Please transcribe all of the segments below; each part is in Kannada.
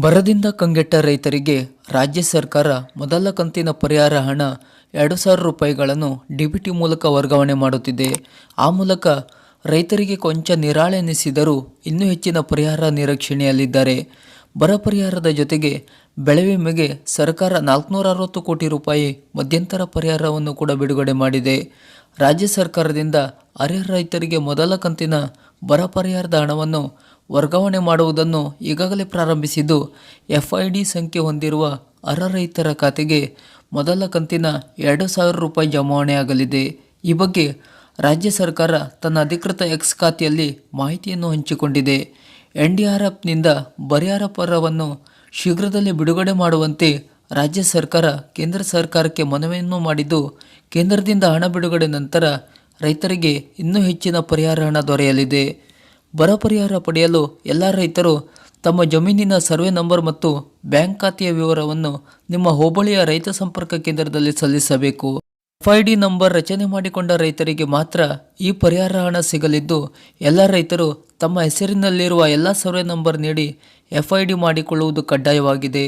ಬರದಿಂದ ಕಂಗೆಟ್ಟ ರೈತರಿಗೆ ರಾಜ್ಯ ಸರ್ಕಾರ ಮೊದಲ ಕಂತಿನ ಪರಿಹಾರ ಹಣ ಎರಡು ಸಾವಿರ ರೂಪಾಯಿಗಳನ್ನು ಡಿಬಿಟಿ ಮೂಲಕ ವರ್ಗಾವಣೆ ಮಾಡುತ್ತಿದೆ. ಆ ಮೂಲಕ ರೈತರಿಗೆ ಕೊಂಚ ನಿರಾಳೆನಿಸಿದರೂ ಇನ್ನೂ ಹೆಚ್ಚಿನ ಪರಿಹಾರ ನಿರೀಕ್ಷಣೆಯಲ್ಲಿದ್ದಾರೆ. ಬರ ಪರಿಹಾರದ ಜೊತೆಗೆ ಬೆಳೆ ವಿಮೆಗೆ ಸರ್ಕಾರ ನಾಲ್ಕುನೂರ ಅರವತ್ತು ಕೋಟಿ ರೂಪಾಯಿ ಮಧ್ಯಂತರ ಪರಿಹಾರವನ್ನು ಕೂಡ ಬಿಡುಗಡೆ ಮಾಡಿದೆ. ರಾಜ್ಯ ಸರ್ಕಾರದಿಂದ ಅರ್ಹ ರೈತರಿಗೆ ಮೊದಲ ಕಂತಿನ ಬರ ಪರಿಹಾರದ ಹಣವನ್ನು ವರ್ಗಾವಣೆ ಮಾಡುವುದನ್ನು ಈಗಾಗಲೇ ಪ್ರಾರಂಭಿಸಿದ್ದು, ಎಫ್ಐಡಿ ಸಂಖ್ಯೆ ಹೊಂದಿರುವ ಅರ್ಹ ರೈತರ ಖಾತೆಗೆ ಮೊದಲ ಕಂತಿನ ಎರಡು ಸಾವಿರ ರೂಪಾಯಿ ಜಮಾವಣೆಯಾಗಲಿದೆ. ಈ ಬಗ್ಗೆ ರಾಜ್ಯ ಸರ್ಕಾರ ತನ್ನ ಅಧಿಕೃತ ಎಕ್ಸ್ ಖಾತೆಯಲ್ಲಿ ಮಾಹಿತಿಯನ್ನು ಹಂಚಿಕೊಂಡಿದೆ. ಎನ್ ಡಿ ಆರ್ ಎಫ್ನಿಂದ ಪರಿಹಾರ ಪರವನ್ನು ಶೀಘ್ರದಲ್ಲೇ ಬಿಡುಗಡೆ ಮಾಡುವಂತೆ ರಾಜ್ಯ ಸರ್ಕಾರ ಕೇಂದ್ರ ಸರ್ಕಾರಕ್ಕೆ ಮನವಿಯನ್ನು ಮಾಡಿದ್ದು, ಕೇಂದ್ರದಿಂದ ಹಣ ಬಿಡುಗಡೆ ನಂತರ ರೈತರಿಗೆ ಇನ್ನೂ ಹೆಚ್ಚಿನ ಪರಿಹಾರ ಹಣ ದೊರೆಯಲಿದೆ. ಬರ ಪರಿಹಾರ ಪಡೆಯಲು ಎಲ್ಲ ರೈತರು ತಮ್ಮ ಜಮೀನಿನ ಸರ್ವೆ ನಂಬರ್ ಮತ್ತು ಬ್ಯಾಂಕ್ ಖಾತೆಯ ವಿವರವನ್ನು ನಿಮ್ಮ ಹೋಬಳಿಯ ರೈತ ಸಂಪರ್ಕ ಕೇಂದ್ರದಲ್ಲಿ ಸಲ್ಲಿಸಬೇಕು. ಎಫ್ಐಡಿ ನಂಬರ್ ರಚನೆ ಮಾಡಿಕೊಂಡ ರೈತರಿಗೆ ಮಾತ್ರ ಈ ಪರಿಹಾರ ಹಣ ಸಿಗಲಿದ್ದು, ಎಲ್ಲ ರೈತರು ತಮ್ಮ ಹೆಸರಿನಲ್ಲಿರುವ ಎಲ್ಲ ಸರ್ವೆ ನಂಬರ್ ನೀಡಿ ಎಫ್ಐಡಿ ಮಾಡಿಕೊಳ್ಳುವುದು ಕಡ್ಡಾಯವಾಗಿದೆ.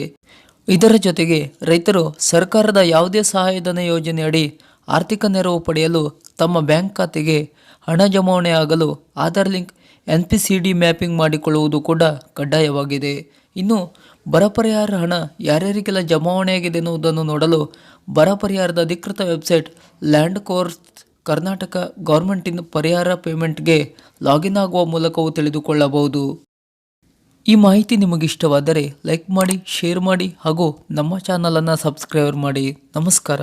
ಇದರ ಜೊತೆಗೆ ರೈತರು ಸರ್ಕಾರದ ಯಾವುದೇ ಸಹಾಯಧನ ಯೋಜನೆಯಡಿ ಆರ್ಥಿಕ ನೆರವು ಪಡೆಯಲು ತಮ್ಮ ಬ್ಯಾಂಕ್ ಖಾತೆಗೆ ಹಣ ಜಮಾವಣೆ ಆಗಲು Aadhaar link N P C D mapping ಮಾಡಿಕೊಳ್ಳುವುದು ಕೂಡ ಕಡ್ಡಾಯವಾಗಿದೆ. ಇನ್ನು ಬರ ಪರಿಹಾರ ಹಣ ಯಾರ್ಯಾರಿಗೆಲ್ಲ ಜಮಾವಣೆಯಾಗಿದೆ ಎನ್ನುವುದನ್ನು ನೋಡಲು ಬರ ಪರಿಹಾರದ ಅಧಿಕೃತ ವೆಬ್ಸೈಟ್ ಲ್ಯಾಂಡ್ ಕೋರ್ಸ್ ಕರ್ನಾಟಕ ಗೌರ್ಮೆಂಟಿನ ಪರಿಹಾರ ಪೇಮೆಂಟ್ಗೆ ಲಾಗಿನ್ ಆಗುವ ಮೂಲಕವೂ ತಿಳಿದುಕೊಳ್ಳಬಹುದು. ಈ ಮಾಹಿತಿ ನಿಮಗಿಷ್ಟವಾದರೆ ಲೈಕ್ ಮಾಡಿ, ಶೇರ್ ಮಾಡಿ ಹಾಗೂ ನಮ್ಮ ಚಾನಲನ್ನು ಸಬ್ಸ್ಕ್ರೈಬ್ ಮಾಡಿ. ನಮಸ್ಕಾರ.